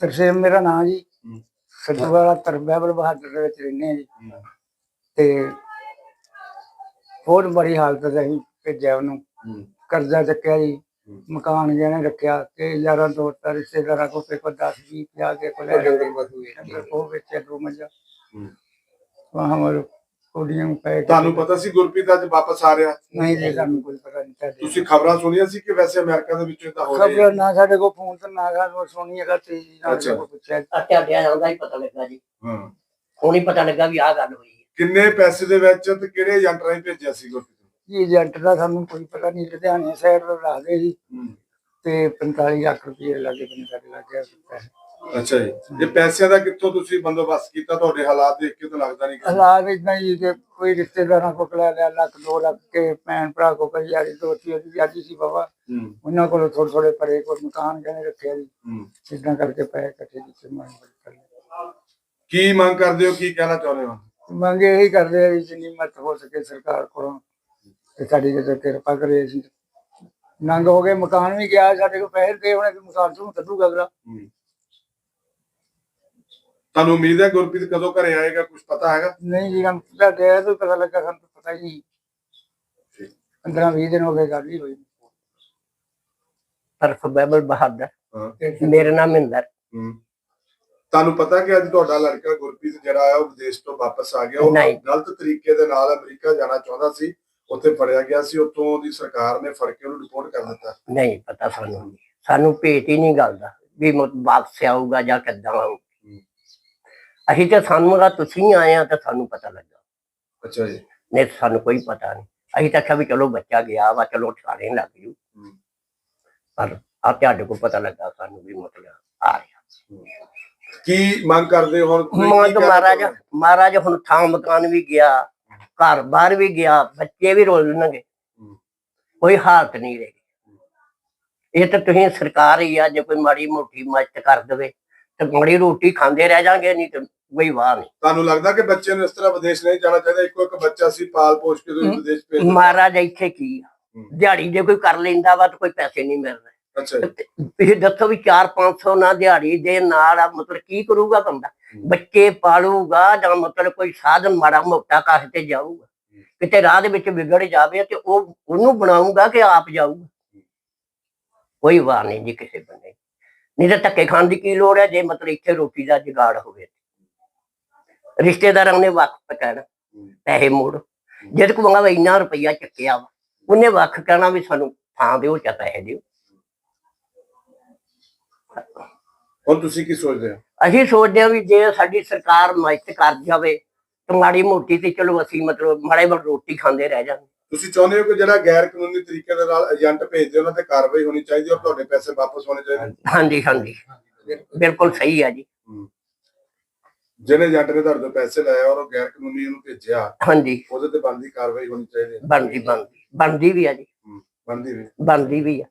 ਤਰਸੇਮ ਮੇਰਾ ਨਾਂ ਜੀ। ਸਤਵਾਲਾ ਤਰਬੈਬਲ ਬਹਾਦਰ ਦੇ ਵਿੱਚ ਰਹਿੰਦੇ ਹਾਂ ਜੀ। ਤੇ ਬਹੁਤ ਬੜੀ ਹਾਲਤ ਚ ਅਸੀਂ ਭੇਜਿਆ ਉਹਨੂੰ। ਕਰਜ਼ਾ ਚੱਕਿਆ ਜੀ। ਮਕਾਨ ਗਹਿਣੇ ਰੱਖਿਆ ਤੇ ਯਾਰਾਂ ਦੋਸਤਾਂ ਰਿਸ਼ਤੇਦਾਰਾਂ ਕੋਲ ਤੇ ਕੋ 10 20 50 ਕੇ ਕੋਲ ਉਹ ਵੇਚਿਆ ਦੋ ਹੂੰ। ਵਾਹ ਹਮਾਰੇ ਨੂੰ ਪੈ ਤੁਹਾਨੂੰ ਪਤਾ ਸੀ ਗੁਰਪ੍ਰੀਤ ਅੱਜ ਵਾਪਸ ਆ ਰਿਹਾ? ਨਹੀਂ ਜੀ ਸਾਨੂੰ ਕੋਈ ਪਤਾ ਨਹੀਂ ਤੁਹਾਡੇ ਤੁਸੀਂ ਖਬਰਾਂ ਸੁਣੀਆਂ ਸੀ ਕਿ ਵੈਸੇ ਅਮਰੀਕਾ ਦੇ ਵਿੱਚ ਇਦਾਂ ਹੋ ਰਿਹਾ ਖਬਰ ਨਾ ਸਾਡੇ ਕੋਲ ਫੋਨ ਤੇ ਨਾ ਸਾਨੂੰ ਸੁਣੀ ਹੈਗਾ ਤੇ ਜੀ ਨਾਲ। ਕੋਈ ਪੁੱਛਿਆ ਤੁਹਾਡੇ ਆਉਂਦਾ ਹੀ ਪਤਾ ਲੱਗਾ ਜੀ। ਹਾਂ। ਹੁਣ ਹੀ ਪਤਾ ਲੱਗਾ ਵੀ ਆਹ ਗੱਲ ਹੋਈ ਹੈ। ਕਿੰਨੇ ਪੈਸੇ ਦੇ ਵਿੱਚ ਤੇ ਕਿਹੜੇ ਏਜੰਟ ਰਾਹੀਂ ਭੇਜਿਆ ਸੀ ਗੁਰਪ੍ਰੀਤ? ਜੀ ਏਜੰਟ ਦਾ ਸਾਨੂੰ ਕੋਈ ਪਤਾ ਨਹੀਂ ਲੁਧਿਆਣੇ ਸਾਈਡ ਤੋਂ ਰੱਖਦੇ ਜੀ ਹੂੰ। ਤੇ 45 ਲੱਖ ਰੁਪਏ ਲੱਗੇ ਬੰਦੇ ਸਾਡੇ ਲੱਗੇ ਪੈਸੇ ਅੱਛਾ ਜੀ। ਇਹ ਪੈਸਿਆਂ ਦਾ ਕਿੱਥੋਂ ਤੁਸੀਂ ਬੰਦੋਬਸਤ ਕੀਤਾ? ਤੁਹਾਡੇ ਹਾਲਾਤ ਦੇਖ ਕੇ ਤਾਂ ਲੱਗਦਾ ਨਹੀਂ ਕਿ ਹਾਲਾਤ ਇਦਾਂ ਹੀ ਕਿ ਕੋਈ ਰਿਸ਼ਤੇਦਾਰਾਂ ਕੋ ਲੈ ਲਿਆ ਲੱਖ ਦੋ ਲੱਖ ਕੇ ਭੈਣ ਭਰਾ ਕੋ ਕਈ ਯਾਰੀ ਦੋਸਤੀ ਉਹਦੀ ਵਿਆਜੀ ਸੀ ਬਾਬਾ। ਹੂੰ। ਉਹਨਾਂ ਕੋਲੋਂ ਥੋੜੇ ਥੋੜੇ ਪਰੇ ਕੋਈ ਮਕਾਨ ਕਹਿੰਦੇ ਰੱਖਿਆ ਜੀ। ਹੂੰ। ਇਦਾਂ ਕਰਕੇ ਪੈਸੇ ਇਕੱਠੇ ਕੀਤੇ ਮੰਗ। ਕੀ ਮੰਗ ਕਰਦੇ ਹੋ? ਕੀ ਕਹਿਣਾ ਚਾਹੁੰਦੇ ਹੋ? ਮੰਗ ਇਹੀ ਕਰਦੇ ਆ ਵੀ ਜਿੰਨੀ ਮਤ ਹੋ ਸਕੇ ਸਰਕਾਰ ਕੋਲੋਂ। ਤੇ ਸਾਡੀ ਜਦੋਂ ਕਿਰਪਾ ਕਰੇ ਅਸੀਂ। ਨੰਗ ਹੋ ਗਏ ਮਕਾਨ ਵੀ ਗਿਆ ਸਾਡੇ ਕੋਲ ਪੈਸੇ ਦੇ ਹੋਣੇ ਤੇ ਮਕਾਨ ਤੋਂ ਕੱਢੂਗਾ ਅਗਲਾ। ਹੂੰ। ਤੁਹਾਨੂੰ ਉਮੀਦ ਹੈ ਗੁਰਪ੍ਰੀਤ ਕਦੋਂ ਘਰੇ ਆਏਗਾ ਕੁਝ ਪਤਾ ਹੈਗਾ? ਨਹੀਂ ਜੀ ਹਮ ਤੁਹਾਡੇ ਇਹ ਤੋਂ ਪਤਾ ਲੱਗਾ ਸਾਨੂੰ ਤਾਂ ਪਤਾ ਹੀ ਨਹੀਂ। 15 20 ਦਿਨ ਹੋ ਗਏ ਗੱਲ ਹੀ ਹੋਈ। ਤਰਫ ਬੈਬਲ ਬਹਾਦਰ। ਹਾਂ। ਮੇਰਾ ਨਾਮ ਮਹਿੰਦਰ। ਤੁਹਾਨੂੰ ਪਤਾ ਕਿ ਅੱਜ ਤੁਹਾਡਾ ਲੜਕਾ ਗੁਰਪ੍ਰੀਤ ਜਿਹੜਾ ਆ ਉਹ ਵਿਦੇਸ਼ ਤੋਂ ਵਾਪਸ ਆ ਗਿਆ। ਉਹ ਨਹੀਂ। ਗਲਤ ਤਰੀਕੇ ਦੇ ਨਾਲ ਅਮਰੀਕਾ ਜਾਣਾ ਚਾਹੁੰਦਾ ਸੀ ਉੱਥੇ ਫੜਿਆ ਗਿਆ ਸੀ। ਉੱਥੋਂ ਦੀ ਸਰਕਾਰ ਨੇ ਫੜ ਕੇ ਉਹਨੂੰ ਰਿਪੋਰਟ ਕਰ ਦਿੱਤਾ। ਨਹੀਂ ਪਤਾ ਸਾਨੂੰ ਸਾਨੂੰ ਭੇਟ ਹੀ ਨਹੀਂ ਗੱਲ ਦਾ ਵੀ ਮੁ- ਵਾਪਸ ਆਊਗਾ ਜਾਂ ਕਿੱਦਾਂ ਆਊ ਅਸੀਂ ਤੇ ਸਾਨੂੰ ਦਾ ਤੁਸੀਂ ਆਏ ਆ ਤਾਂ ਸਾਨੂੰ ਪਤਾ ਲੱਗਾ। ਅੱਛਾ ਜੀ। ਨਹੀਂ ਤਾਂ ਸਾਨੂੰ ਕੋਈ ਪਤਾ ਨਹੀਂ। ਅਸੀਂ ਤਾਂ ਕਿਹਾ ਵੀ ਚਲੋ ਬੱਚਾ ਗਿਆ ਵਾ ਚਲੋ ਠਾਣੇ ਲੱਗ ਜੂ। ਪਰ ਆ ਤੁਹਾਡੇ ਕੋਲ ਪਤਾ ਲੱਗਾ ਸਾਨੂੰ ਵੀ ਮਤਲਬ ਆ ਰਿਹਾ ਕੀ ਮੰਗ ਕਰਦੇ ਹੋ ਹੁਣ? ਮੰਗ ਮਹਾਰਾਜ? ਮਹਾਰਾਜ ਹੁਣ ਥਾਂ ਮਕਾਨ ਵੀ ਗਿਆ ਘਰ ਬਾਹਰ ਵੀ ਗਿਆ ਬੱਚੇ ਵੀ ਰੋਲਣਗੇ ਹੂੰ। ਕੋਈ ਹਾਲਤ ਨਹੀਂ ਰਹੀ ਇਹ ਤਾਂ ਤੁਸੀਂ ਸਰਕਾਰ ਹੀ ਆ ਜੇ ਕੋਈ ਮਾੜੀ ਮੋਟੀ ਮਦਦ ਕਰ ਦੇਵੇ ਤੇ ਮਾੜੀ ਰੋਟੀ ਖਾਂਦੇ ਰਹਿ ਜਾਾਂਗੇ ਨਹੀਂ ਤੇ ਕੋਈ ਵਾਹ ਨਹੀਂ ਤੁਹਾਨੂੰ ਲੱਗਦਾ ਕਿ ਬੱਚੇ ਨੂੰ ਇਸ ਤਰ੍ਹਾਂ ਵਿਦੇਸ਼ ਨਹੀਂ ਜਾਣਾ ਚਾਹੀਦਾ? ਇੱਕੋ ਇੱਕ ਬੱਚਾ ਸੀ ਪਾਲ ਪੋਸ਼ ਕੇ ਤੁਸੀਂ ਹੂੰ। ਵਿਦੇਸ਼ ਭੇਜ। ਦਿੱਤਾ। ਮਹਾਰਾਜ ਇੱਥੇ ਕੀ ਆ? ਹੂੰ। ਦਿਹਾੜੀ ਜੇ ਕੋਈ ਕਰ ਲੈਂਦਾ ਵਾ ਤਾਂ ਕੋਈ ਪੈਸੇ ਨਹੀਂ ਮਿਲਦੇ। ਅੱਛਾ ਜੀ। ਤੇ ਤੁਸੀਂ ਦੱਸੋ ਵੀ 4-500 ਨਾ ਦਿਹਾੜੀ ਦੇ ਨਾਲ ਆ, ਮਤਲਬ ਕੀ ਕਰੂਗਾ ਬੰਦਾ? ਹੂੰ। ਬੱਚੇ ਪਾਲੂਗਾ ਜਾਂ ਮਤਲਬ ਕੋਈ ਸਾਧਨ ਮਾੜਾ ਮੋਟਾ ਕਾਹ ਤੇ ਜਾਊਗਾ? ਕਿਤੇ ਰਾਹ ਦੇ ਵਿੱਚ ਵਿਗੜ ਜਾਵੇ ਤੇ ਉਹ ਉਹਨੂੰ ਬਣਾਊਗਾ ਕਿ ਆਪ ਜਾਊਗਾ? ਕੋਈ ਵਾਰ ਨਹੀਂ ਜੀ ਕਿਸੇ ਬੰਦੇ ਨਹੀਂ ਤਾਂ ਧੱਕੇ ਖਾਣ ਦੀ ਕੀ ਲੋੜ ਹੈ? ਜੇ ਮਤਲਬ ਇੱਥੇ ਰੋਟੀ ਦਾ ਜੁਗਾੜ ਹੋਵੇ ਰਿਸ਼ਤੇਦਾਰਾਂ ਨੇ ਵਕਤ ਕਹਿਣਾ ਪੈਸੇ ਮੋੜ। ਜਦ ਕੋ ਮੰਗਾ ਇੰਨਾ ਰੁਪਈਆ ਚੱਕਿਆ ਵਾ ਉਹਨੇ ਵੱਖ ਕਹਿਣਾ ਵੀ ਸਾਨੂੰ ਥਾਂ ਦਿਓ ਚਾ ਪੈਸੇ ਦਿਓ। ਹੁਣ ਤੁਸੀਂ ਕੀ ਸੋਚਦੇ ਹੋ? ਅਸੀਂ ਸੋਚਦੇ ਹਾਂ ਵੀ ਜੇ ਸਾਡੀ ਸਰਕਾਰ ਮਦਦ ਕਰ ਜਾਵੇ ਤਾਂ ਮਾੜੀ ਮੋਟੀ ਤੇ ਚਲੋ ਅਸੀਂ ਮਤਲਬ ਮਾੜੇ ਮੋਟ ਰੋਟੀ ਖਾਂਦੇ ਰਹਿ ਜਾਂਦੇ। ਤੁਸੀਂ ਚਾਹੁੰਦੇ ਹੋ ਕਿ ਜਿਹੜਾ ਗੈਰ ਕਾਨੂੰਨੀ ਤਰੀਕੇ ਦੇ ਨਾਲ ਏਜੰਟ ਭੇਜਦੇ ਉਹਨਾਂ ਤੇ ਕਾਰਵਾਈ ਹੋਣੀ ਚਾਹੀਦੀ ਔਰ ਤੁਹਾਡੇ ਪੈਸੇ ਵਾਪਸ ਹੋਣੇ ਚਾਹੀਦੇ? ਹਾਂਜੀ ਹਾਂਜੀ। ਬਿਲਕੁਲ ਸਹੀ ਹੈ ਜੀ। ਜਿਹੜੇ ਏਜੰਟ ਨੇ ਤੁਹਾਡੇ ਤੋਂ ਪੈਸੇ ਲਏ ਔਰ ਉਹ ਗੈਰ ਕਾਨੂੰਨੀ ਉਹਨੂੰ ਭੇਜਿਆ ਹਾਂਜੀ। ਉਹਦੇ ਤੇ ਬਣਦੀ ਕਾਰਵਾਈ ਹੋਣੀ ਚਾਹੀਦੀ ਹੈ ਬਣਦੀ ਬਣਦੀ। ਬਣਦੀ ਵੀ ਆ ਜੀ। ਬਣਦੀ ਵੀ। ਬਣਦੀ ਵੀ ਆ।